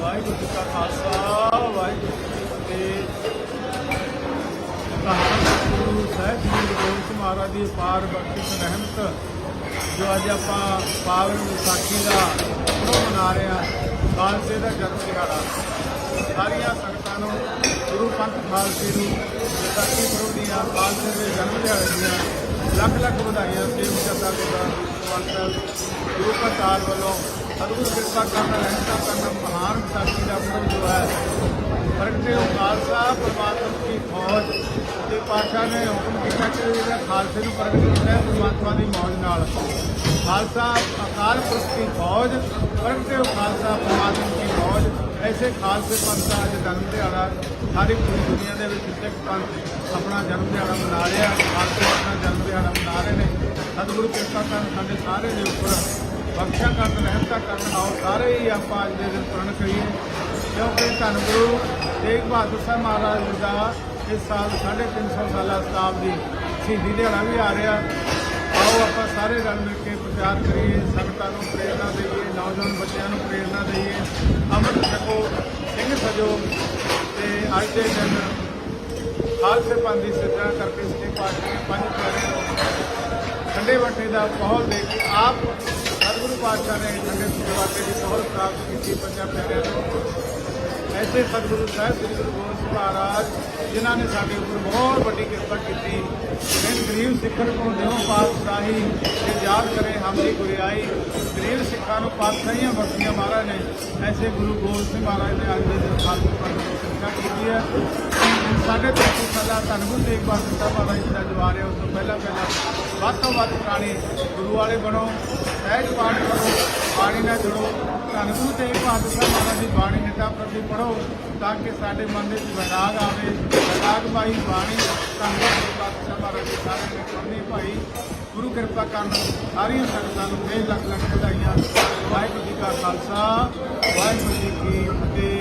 ਵਾਹਿਗੁਰੂ ਜੀ ਕਾ ਖਾਲਸਾ, ਵਾਹਿਗੁਰੂ ਜੀ ਕੀ ਫਤਿਹ। ਗੁਰੂ ਸਾਹਿਬ ਜੀ ਗੋਬਿੰਦ ਸਿੰਘ ਮਹਾਰਾਜ ਦੀ ਪਾਰ ਬਖਸ਼ਿਸ਼ ਰਹਿਮਤ, ਜੋ ਅੱਜ ਆਪਾਂ ਪਾਵਨ ਵਿਸਾਖੀ ਦਾ ਪੁਰਬ ਮਨਾ ਰਹੇ ਹਾਂ, ਖਾਲਸੇ ਦਾ ਜਨਮ ਦਿਹਾੜਾ। ਸਾਰੀਆਂ ਸੰਗਤਾਂ ਨੂੰ ਗੁਰੂ ਪੰਥ ਖਾਲਸੇ ਨੂੰ ਵਿਸਾਖੀ ਪੁਰਬ ਦੀਆਂ, ਖਾਲਸੇ ਦੇ ਜਨਮ ਦਿਹਾੜੇ ਦੀਆਂ ਲੱਖ ਲੱਖ ਵਧਾਈਆਂ ਸੇਵ ਕਰਦਾ ਗੁਰਦਾ ਗੁਰੂ ਪਤਾਲ ਵੱਲੋਂ ਸਤਿਗੁਰੂ ਕਿਰਪਾ ਕਰਨਾ, ਰਹਿਮਤਾਂ ਕਰਨਾ ਦੀ ਫੌਜ ਤੇ ਪਾਤਸ਼ਾਹ ਨੇ ਹੁਕਮ ਕੀਤਾ ਕਿ ਜਿਹੜਾ ਖਾਲਸੇ ਨੂੰ ਪ੍ਰਗਟ ਕੀਤਾ ਹੈ ਪਰਮਾਤਮਾ ਦੀ ਮੌਜ ਨਾਲ। ਖਾਲਸਾ ਅਕਾਲ ਪੁਰਖ ਦੀ ਫੌਜ ਪ੍ਰਗਟੇ ਖਾਲਸਾ ਪਰਮਾਤਮਾ ਦੀ ਫੌਜ ਐਸੇ ਖਾਲਸੇ ਪੰਥ ਦਾ ਅੱਜ ਜਨਮ ਦਿਹਾੜਾ ਸਾਰੀ ਪੂਰੀ ਦੁਨੀਆ ਦੇ ਵਿੱਚ ਸਿੱਖ ਪੰਥ ਆਪਣਾ ਜਨਮ ਦਿਹਾੜਾ ਮਨਾ ਰਿਹਾ ਖਾਲਸੇ ਆਪਣਾ ਜਨਮ ਦਿਹਾੜਾ ਮਨਾ ਰਹੇ ਨੇ। ਸਤਿਗੁਰੂ ਕਿਰਪਾ ਕਰਨ ਸਾਡੇ ਸਾਰੇ ਦੇ ਉੱਪਰ ਬਖਸ਼ਾ ਕਰਨ, ਰਹਿਮਤਾ ਕਰਨ ਆਓ। ਸਾਰੇ ਹੀ ਆਪਾਂ ਅੱਜ ਦੇ ਦਿਨ ਪ੍ਰਣ ਕਰੀਏ। ਕਿਉਂਕਿ ਧੰਨ ਗੁਰੂ ਤੇਗ ਬਹਾਦਰ ਸਾਹਿਬ ਮਹਾਰਾਜ ਜੀ ਦਾ ਇਸ ਸਾਲ 350 ਸਾਲਾ ਸ਼ਤਾਬਦੀ ਸ਼ਹੀਦੀ ਦਿਹਾੜਾ ਵੀ ਆ ਰਿਹਾ। ਆਓ ਆਪਾਂ ਸਾਰੇ ਰਲ ਮਿਲ ਕੇ ਪ੍ਰਚਾਰ ਕਰੀਏ, ਸੰਗਤਾਂ ਨੂੰ ਪ੍ਰੇਰਣਾ ਦੇਈਏ, ਨੌਜਵਾਨ ਬੱਚਿਆਂ ਨੂੰ ਪ੍ਰੇਰਣਾ ਦੇਈਏ। ਅੰਮ੍ਰਿਤ ਛਕੋ ਸਿੰਘ ਸਜੋ ਤੇ ਅੱਜ ਦੇ ਦਿਨ ਖਾਲਸੇ ਪੰਥ ਦੀ ਸਿਰਜਣਾ ਕਰਕੇ ਸ੍ਰੀ ਪਾਤਸ਼ਾਹ ਨੇ ਪੰਜ ਪਿਆਰੇ ਠੰਡੇ ਵੱਟੇ ਦਾ ਪਹੁਲ ਦੇ ਕੇ ਆਪ ਸਤਿਗੁਰੂ ਪਾਤਸ਼ਾਹ ਨੇ ਠੰਡੇ ਵਾਟੇ ਦੀ ਪਹੁਲ ਪ੍ਰਾਪਤ ਕੀਤੀ, ਪੰਜਾਂ ਪਿਆਰਿਆਂ ਨੂੰ। ਐਸੇ ਸਤਿਗੁਰੂ ਸਾਹਿਬ ਸ੍ਰੀ ਗੁਰੂ ਗੋਬਿੰਦ ਸਿੰਘ ਮਹਾਰਾਜ, ਜਿਨ੍ਹਾਂ ਨੇ ਸਾਡੇ ਉੱਪਰ ਬਹੁਤ ਵੱਡੀ ਕਿਰਪਾ ਕੀਤੀ। ਇਹ ਗਰੀਬ ਸਿੱਖਣ ਨੂੰ ਦੇਵ ਪਾਤਸ਼ਾਹੀ ਤੇ ਯਾਦ ਕਰੇ ਹਮਦੀ ਗੁਰਿਆਈ ਗਰੀਬ ਸਿੱਖਾਂ ਨੂੰ ਪਾਤਸ਼ਾਹੀਆਂ ਬਖਸ਼ੀਆਂ ਮਹਾਰਾਜ ਨੇ। ਐਸੇ ਗੁਰੂ ਗੋਬਿੰਦ ਸਿੰਘ ਮਹਾਰਾਜ ਨੇ ਅੱਜ ਦੇ ਦਿਨ ਖਾਲਸੇ ਪੰਥ ਦੀ ਸਿੱਖਿਆ ਕੀਤੀ ਹੈ। ਸਾਡੇ ਤੋਂ ਸਾਡਾ ਧੰਨਵਾਦ ਤੇਗ ਬਹਾਦਰ ਸਾਹਿਬ ਮਹਾਰਾਜ ਜੀ ਦਾ ਜਵਾਰ ਹੈ, ਉਸ ਤੋਂ ਪਹਿਲਾਂ ਪਹਿਲਾਂ ਵੱਧ ਤੋਂ ਵੱਧ ਪੁਰਾਣੇ ਗੁਰੂ ਵਾਲੇ ਬਣੋ। ਸਹਿਜ ਪਾਠ ਕਰੋ, ਬਾਣੀ ਨਾਲ ਜੁੜੋ। ਧੰਨ ਗੁਰੂ ਤੇਗ ਬਹਾਦਰ ਸਾਹਿਬ ਮਹਾਰਾਜ ਦੀ ਪੜੋ ਤਾਂ ਕਿ ਸਾਡੇ ਮਨ ਵਿੱਚ ਵਿਰਾਗ ਆਵੇ। ਵਿਰਾਗ ਭਾਈ ਬਾਣੀ ਧੰਨਵਾਦ ਪਾਤਸ਼ਾਹ ਬਹਾਦਰ ਸਾਹਿਬ ਮਹਾਰਾਜ ਦੀ ਸਾਰੇ ਨੇ ਪੜ੍ਹਨੀ ਭਾਈ। ਗੁਰੂ ਕਿਰਪਾ ਕਰਨ ਸਾਰੀਆਂ ਸੰਗਤਾਂ ਨੂੰ ਫੇਰ ਲੱਖ ਲੱਖ ਵਧਾਈਆਂ। ਵਾਹਿਗੁਰੂ ਜੀ ਕਾ ਖਾਲਸਾ, ਵਾਹਿਗੁਰੂ ਜੀ ਕੀ ਫਤਿਹ।